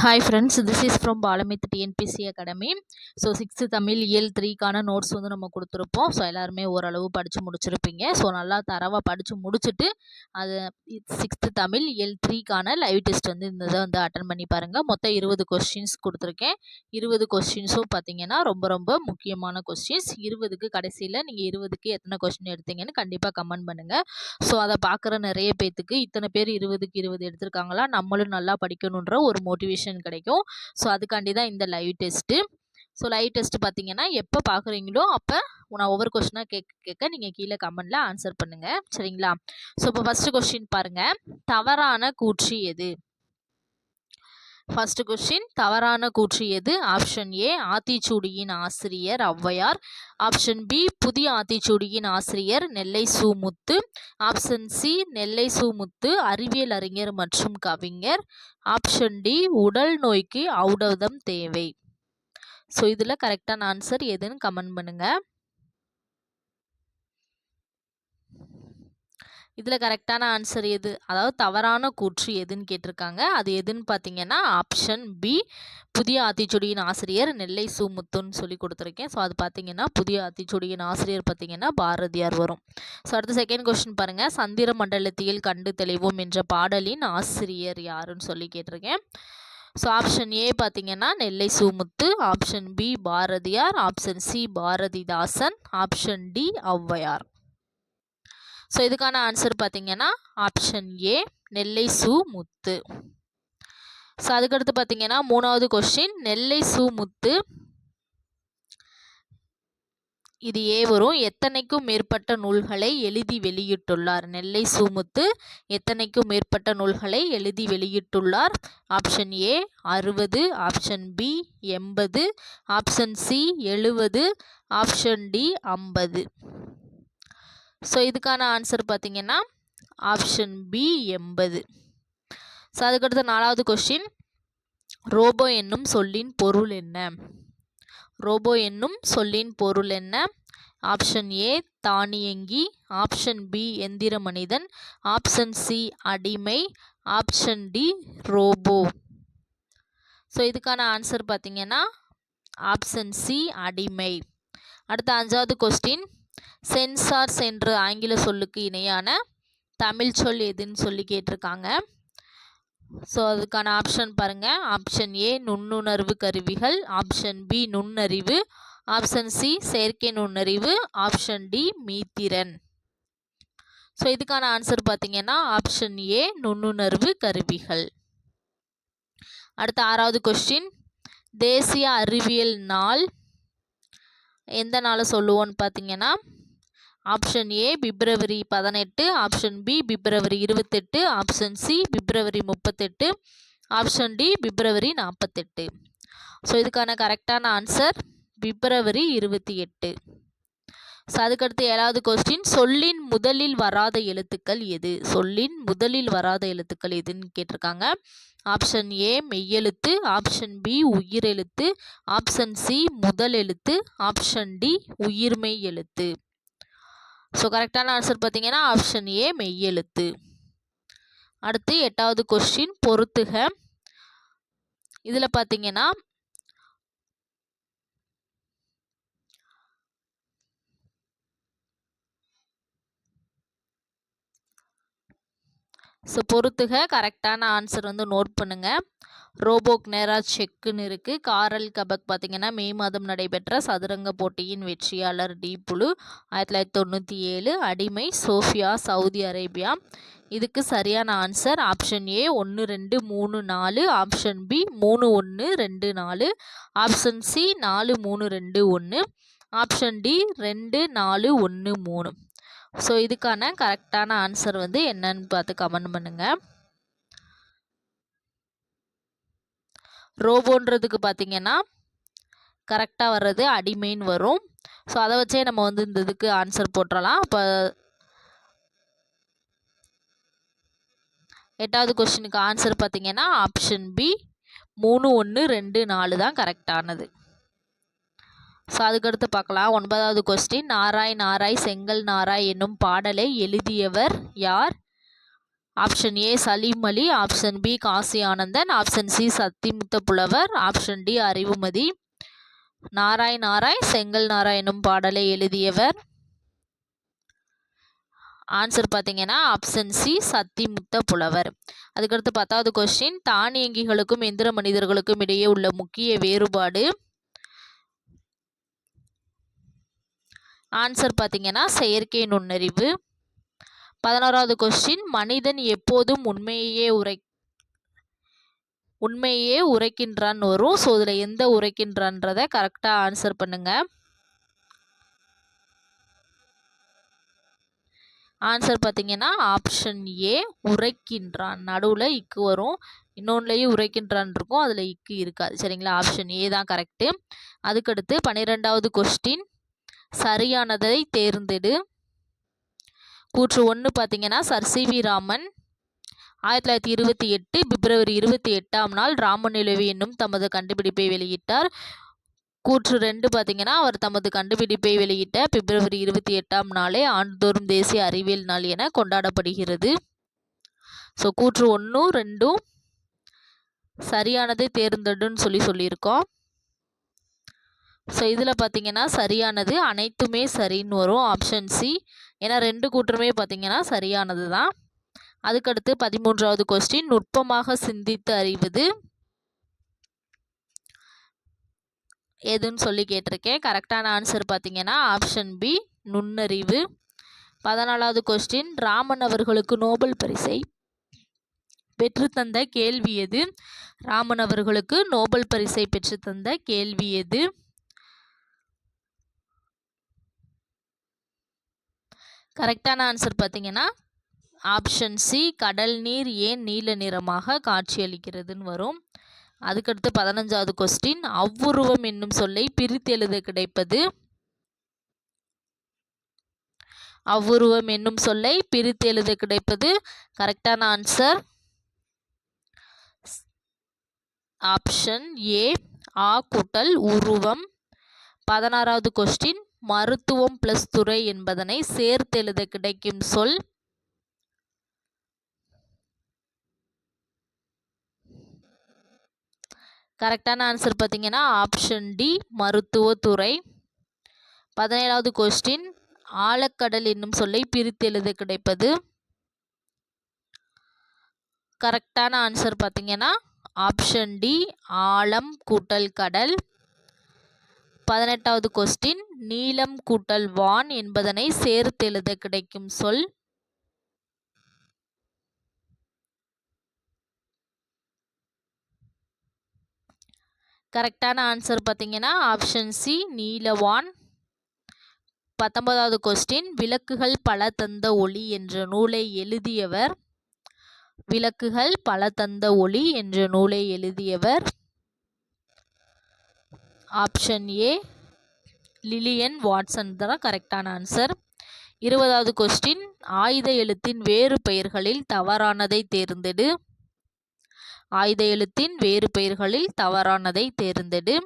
Hi friends this is from பாலமித் TNPSC academy so sixth Tamil இயல் த்ரீக்கான notes வந்து நம்ம கொடுத்துருப்போம். ஸோ எல்லாருமே ஓரளவு படித்து முடிச்சிருப்பீங்க. ஸோ நல்லா தரவாக படித்து முடிச்சுட்டு அது சிக்ஸ்த்து தமிழ் இயல் த்ரீக்கான லைவ் டெஸ்ட் வந்து இந்த இதை வந்து அட்டன் பண்ணி பாருங்கள் மொத்தம் இருபது கொஸ்டின்ஸ் கொடுத்துருக்கேன். இருபது கொஸ்டின்ஸும் பார்த்தீங்கன்னா ரொம்ப ரொம்ப முக்கியமான கொஸ்டின்ஸ் இருபதுக்கு கடைசியில் நீங்கள் இருபதுக்கு எத்தனை கொஸ்டின் எடுத்தீங்கன்னு கண்டிப்பாக கமெண்ட் பண்ணுங்கள் ஸோ அதை பார்க்குற நிறைய பேர்த்துக்கு இத்தனை பேர் இருபதுக்கு இருபது எடுத்திருக்காங்களா? நம்மளும் நல்லா படிக்கணுன்ற ஒரு மோட்டிவேஷன் கிடைக்கும். ஸோ அதுக்காண்டி தான் இந்த live test so live test பார்த்தீங்கன்னா எப்போ பார்க்குறீங்களோ அப்போ நான் ஒவ்வொரு கொஸ்டினாக கேட்க கேட்க நீங்கள் கீழே கமெண்டில் ஆன்சர் பண்ணுங்கள் சரிங்களா? ஸோ இப்போ ஃபஸ்ட்டு கொஸ்டின் பாருங்கள் தவறான கூற்று எது? ஃபர்ஸ்ட் கொஸ்டின் தவறான கூற்று எது? ஆப்ஷன் ஏ ஆத்திச்சூடியின் ஆசிரியர் ஔவையார். ஆப்ஷன் பி புதிய ஆத்திச்சூடியின் ஆசிரியர் நெல்லை சுமுத்து. ஆப்ஷன் சி நெல்லை சுமுத்து அறிவியல் அறிஞர் மற்றும் கவிஞர். ஆப்ஷன் டி உடல் நோய்க்கு ஔடதம் தேவை. ஸோ இதில் கரெக்டான ஆன்சர் எதுன்னு கமெண்ட் பண்ணுங்கள் இதில் கரெக்டான ஆன்சர் எது? அதாவது தவறான கூற்று எதுன்னு கேட்டிருக்காங்க. அது எதுன்னு பார்த்தீங்கன்னா ஆப்ஷன் பி புதிய ஆத்திச்சுடியின் ஆசிரியர் நெல்லை சுமுத்துன்னு சொல்லி கொடுத்துருக்கேன். ஸோ அது பார்த்தீங்கன்னா புதிய ஆத்திச்சுடியின் ஆசிரியர் பார்த்தீங்கன்னா பாரதியார் வரும். ஸோ அடுத்த செகண்ட் கொஸ்டின் பாருங்கள் சந்திர மண்டலத்தில் கண்டு தெளிவோம் என்ற பாடலின் ஆசிரியர் யாருன்னு சொல்லி கேட்டிருக்கேன். ஸோ ஆப்ஷன் ஏ பார்த்தீங்கன்னா Nellai Sumuthu option B Bharathiyar option C Bharathidasan option D Avvaiyar. So இதுக்கான ஆன்சர் பார்த்தீங்கன்னா option A Nellai Su Muthu. So அதுக்கடுத்து பார்த்தீங்கன்னா மூணாவது கொஸ்டின் நெல்லை சு முத்து. இது ஏவரும் எத்தனைக்கும் மேற்பட்ட நூல்களை எழுதி வெளியிட்டுள்ளார்? நெல்லை சுமுத்து எத்தனைக்கும் மேற்பட்ட நூல்களை எழுதி வெளியிட்டுள்ளார்? ஆப்ஷன் ஏ அறுபது. ஆப்ஷன் பி எண்பது. ஆப்ஷன் சி எழுபது. ஆப்ஷன் டி ஐம்பது. ஸோ இதுக்கான ஆன்சர் பார்த்தீங்கன்னா ஆப்ஷன் பி எண்பது. ஸோ அதுக்கடுத்த நாலாவது கொஸ்டின் ரோபோ என்னும் சொல்லின் பொருள் என்ன? ரோபோ என்னும் சொல்லின் பொருள் என்ன? ஆப்ஷன் ஏ தானியங்கி. ஆப்ஷன் பி எந்திர மனிதன் ஆப்ஷன் சி அடிமை. ஆப்ஷன் டி ரோபோ ஸோ இதுக்கான ஆன்சர் பார்த்தீங்கன்னா ஆப்ஷன் சி அடிமை. அடுத்த அஞ்சாவது கொஸ்டின் சென்சார்ஸ் என்ற ஆங்கில சொல்லுக்கு இணையான தமிழ் சொல் எதுன்னு சொல்லி கேட்டிருக்காங்க. ஸோ அதுக்கான ஆப்ஷன் பாருங்கள் ஆப்ஷன் ஏ நுண்ணுணர்வு கருவிகள். ஆப்ஷன் பி நுண்ணறிவு. ஆப்ஷன் சி செயற்கை நுண்ணறிவு. ஆப்ஷன் டி மீத்திறன். ஸோ இதுக்கான ஆன்சர் பார்த்தீங்கன்னா ஆப்ஷன் ஏ நுண்ணுணர்வு கருவிகள். அடுத்த ஆறாவது கொஸ்டின் தேசிய அறிவியல் நாள் எந்த நாளை சொல்லுவோன்னு பார்த்தீங்கன்னா ஆப்ஷன் ஏ பிப்ரவரி பதினெட்டு. ஆப்ஷன் பி பிப்ரவரி இருபத்தெட்டு. ஆப்ஷன் சி பிப்ரவரி முப்பத்தெட்டு. ஆப்ஷன் டி பிப்ரவரி நாற்பத்தெட்டு ஸோ இதுக்கான கரெக்டான ஆன்சர் பிப்ரவரி இருபத்தி எட்டு. ஸோ அதுக்கடுத்து ஏழாவது கொஸ்டின் சொல்லின் முதலில் வராத எழுத்துக்கள் எது? சொல்லின் முதலில் வராத எழுத்துக்கள் எதுன்னு கேட்டிருக்காங்க. ஆப்ஷன் ஏ மெய்யெழுத்து. ஆப்ஷன் பி உயிரெழுத்து. ஆப்ஷன் சி முதல் எழுத்து ஆப்ஷன் டி உயிர்மெய் எழுத்து ஸோ கரெக்டான ஆன்சர் பார்த்தீங்கன்னா ஆப்ஷன் ஏ மெய்யெழுத்து அடுத்து எட்டாவது கொஸ்டின் பொறுத்துக. இதில் பார்த்தீங்கன்னா ஸோ பொறுத்துக கரெக்டான ஆன்சர் வந்து நோட் பண்ணுங்கள் ரோபோக் நேரா செக்குன்னு இருக்குது காரல் கபக் பார்த்திங்கன்னா மே மாதம் நடைபெற்ற சதுரங்க போட்டியின் வெற்றியாளர் டி புழு ஆயிரத்தி தொள்ளாயிரத்தி தொண்ணூற்றி ஏழு அடிமை சோஃபியா சவுதி அரேபியா. இதுக்கு சரியான ஆன்சர் ஆப்ஷன் ஏ ஒன்று ரெண்டு மூணு நாலு ஆப்ஷன் பி மூணு ஒன்று ரெண்டு நாலு ஆப்ஷன் சி நாலு மூணு ரெண்டு ஒன்று ஆப்ஷன் டி ரெண்டு நாலு ஒன்று மூணு. ஸோ இதுக்கான கரெக்டான ஆன்சர் வந்து என்னன்னு பார்த்து கமெண்ட் பண்ணுங்கள் ரோபோன்றதுக்கு பார்த்தீங்கன்னா கரெக்டாக வர்றது அடிமைன்னு வரும். ஸோ அதை வச்சே நம்ம வந்து இந்த இதுக்கு ஆன்சர் போட்டுடலாம் அப்போ எட்டாவது கொஸ்டினுக்கு ஆன்சர் பார்த்தீங்கன்னா ஆப்ஷன் பி மூணு ஒன்று ரெண்டு நாலு தான் கரெக்டானது ஸோ அதுக்கடுத்து பார்க்கலாம். ஒன்பதாவது கொஸ்டின் நாராய் நாராய் செங்கல் நாராய் என்னும் பாடலை எழுதியவர் யார்? Option A Salim Ali. Option B Kasi Anandan. Option C Sathimutha Pulavar option D Arivumathi. நாராய் நாராய் செங்கல் நாராய் எனும் பாடலை எழுதியவர். ஆன்சர் பார்த்தீங்கன்னா ஆப்ஷன் சி சத்திமுத்த புலவர் அதுக்கடுத்து பத்தாவது கொஸ்டின் தானியங்கிகளுக்கும் எந்திர மனிதர்களுக்கும் இடையே உள்ள முக்கிய வேறுபாடு. ஆன்சர் பார்த்திங்கன்னா செயற்கை நுண்ணறிவு. பதினோராவது கொஸ்டின் மனிதன் எப்போதும் உண்மையையே உரை உண்மையே உரைக்கின்றான் வரும். ஸோ இதில் எந்த உரைக்கின்றான்றதை கரெக்டாக ஆன்சர் பண்ணுங்க. ஆன்சர் பார்த்தீங்கன்னா ஆப்ஷன் ஏ உரைக்கின்றான். நடுவில் இக்கு வரும். இன்னொன்றுலேயும் உரைக்கின்றான் இருக்கும். அதில் இக்கு இருக்காது. சரிங்களா? ஆப்ஷன் ஏ தான் கரெக்டு அதுக்கடுத்து பன்னிரெண்டாவது கொஸ்டின் சரியானதை தேர்ந்தெடு. கூற்று ஒன்று பார்த்தீங்கன்னா சர். சி. வி. ராமன் ஆயிரத்தி தொள்ளாயிரத்தி இருபத்தி எட்டு பிப்ரவரி இருபத்தி எட்டாம் நாள் ராமநிலவி என்னும் தமது கண்டுபிடிப்பை வெளியிட்டார். கூற்று ரெண்டு பார்த்தீங்கன்னா அவர் தமது கண்டுபிடிப்பை வெளியிட்ட பிப்ரவரி இருபத்தி எட்டாம் நாளே ஆண்டுதோறும் தேசிய அறிவியல் நாள் என கொண்டாடப்படுகிறது. ஸோ கூற்று ஒன்றும் ரெண்டும் சரியானதை தேர்ந்தெடுன்னு சொல்லி சொல்லியிருக்கோம். ஸோ இதில் பார்த்தீங்கன்னா சரியானது. அனைத்துமே சரின்னு வரும். ஆப்ஷன் சி ஏன்னா ரெண்டு கூற்றுமே பார்த்தீங்கன்னா சரியானது தான் அதுக்கடுத்து பதிமூன்றாவது கொஸ்டின் நுட்பமாக சிந்தித்து அறிவது. எதுன்னு சொல்லி கேட்டிருக்கேன். கரெக்டான ஆன்சர் பார்த்தீங்கன்னா ஆப்ஷன் பி நுண்ணறிவு. பதினாலாவது கொஸ்டின் ராமன் அவர்களுக்கு நோபல் பரிசை பெற்றுத்தந்த கேள்வி எது? ராமன் அவர்களுக்கு நோபல் பரிசை பெற்றுத்தந்த கேள்வி எது? கரெக்டான ஆன்சர் பார்த்தீங்கன்னா ஆப்ஷன் சி கடல் நீர் ஏன் நீல நிறமாக காட்சியளிக்கிறதுன்னு வரும். அதுக்கடுத்து பதினஞ்சாவது கொஸ்டின் அவ்வுருவம் என்னும் சொல்லை பிரித்து எழுத கிடைப்பது. அவ்வுருவம் என்னும் சொல்லை பிரித்து எழுத கிடைப்பது. கரெக்டான ஆன்சர் ஆப்ஷன் ஏ ஆ கூட்டல் உருவம். பதினாறாவது கொஸ்டின் மருத்துவம் பிளஸ் துறை என்பதனை சேர்த்தெழுத கிடைக்கும் சொல். கரெக்டான ஆன்சர் பார்த்தீங்கன்னா ஆப்ஷன் டி மருத்துவத்துறை. பதினேழாவது கொஸ்டின் ஆழக்கடல் என்னும் சொல்லை பிரித்து எழுத கிடைப்பது. கரெக்டான ஆன்சர் பார்த்தீங்கன்னா ஆப்ஷன் டி ஆழம் கூட்டல் கடல். பதினெட்டாவது கொஸ்டின் நீலம் கூட்டல் வான் என்பதனை சேர்த்து எழுத கிடைக்கும் சொல். கரெக்டான ஆன்சர் பார்த்தீங்கன்னா ஆப்ஷன் சி நீலவான் பத்தொன்பதாவது கொஸ்டின் விளக்குகள் பல தந்த ஒளி என்ற நூலை எழுதியவர். விளக்குகள் பல தந்த ஒளி என்ற நூலை எழுதியவர். ஆப்ஷன் ஏ லிலியன் வாட்சன் தான் கரெக்டான ஆன்சர் இருபதாவது கொஸ்டின் ஆயுத எழுத்தின் வேறு பெயர்களில் தவறானதை தேர்ந்தெடு. ஆயுத எழுத்தின் வேறு பெயர்களில் தவறானதை தேர்ந்தெடு.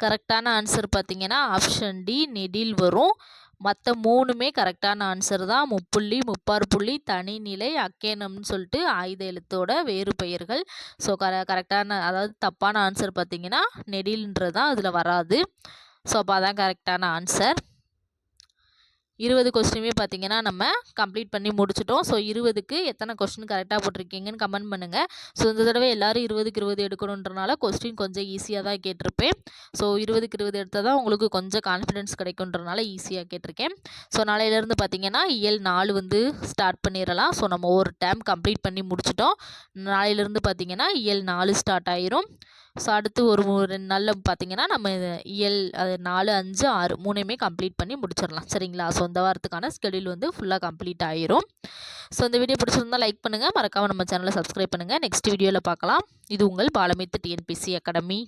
கரெக்டான ஆன்சர் பார்த்தீங்கன்னா ஆப்ஷன் டி நெடில் வரும். மற்ற மூணுமே கரெக்டான ஆன்சர் தான். முப்புள்ளி முப்பாறு புள்ளி தனிநிலை அக்கேனம்னு சொல்லிட்டு ஆயுத எழுத்தோட வேறு பெயர்கள். ஸோ கர கரெக்டான அதாவது தப்பான ஆன்சர் பார்த்திங்கன்னா நெடில்ன்றது தான் அதில் வராது. ஸோ அப்போ அதான் கரெக்டான ஆன்சர் இருபது கொஸ்டினுமே பார்த்தீங்கன்னா நம்ம கம்ப்ளீட் பண்ணி முடிச்சிட்டோம். ஸோ இருபதுக்கு எத்தனை கொஸ்டின் கரெக்டாக போட்டிருக்கீங்கன்னு கமெண்ட் பண்ணுங்கள் ஸோ இந்த தடவை எல்லோரும் இருபதுக்கு இருபது எடுக்கணுன்றனால கொஸ்டின் கொஞ்சம் ஈஸியாக தான் கேட்டிருப்பேன். ஸோ இருபதுக்கு இருபது எடுத்தால் தான் உங்களுக்கு கொஞ்சம் கான்ஃபிடென்ஸ் கிடைக்குன்றனால ஈஸியாக கேட்டிருக்கேன். ஸோ நாளையிலேருந்து பார்த்தீங்கன்னா இயல் நாலு வந்து ஸ்டார்ட் பண்ணிடலாம். ஸோ நம்ம ஒரு டைம் கம்ப்ளீட் பண்ணி முடிச்சிட்டோம். நாளையிலேருந்து பார்த்தீங்கன்னா இயல் நாலு ஸ்டார்ட் ஆயிரும். ஸோ அடுத்து ஒரு ரெண்டு நாளில் பார்த்தீங்கன்னா நம்ம இயல் அது நாலு அஞ்சு ஆறு மூணையுமே கம்ப்ளீட் பண்ணி முடிச்சிடலாம். சரிங்களா? ஸோ இந்த வாரத்துக்கான ஸ்கெடியூல் வந்து ஃபுல்லாக கம்ப்ளீட் ஆயிரும். ஸோ இந்த வீடியோ பிடிச்சிருந்தால் லைக் பண்ணுங்கள் மறக்காமல் நம்ம சேனலை சப்ஸ்கிரைப் பண்ணுங்கள் நெக்ஸ்ட் வீடியோவில் பார்க்கலாம் இது உங்கள் பாலமித்து டிஎன்பிசி அகாடமி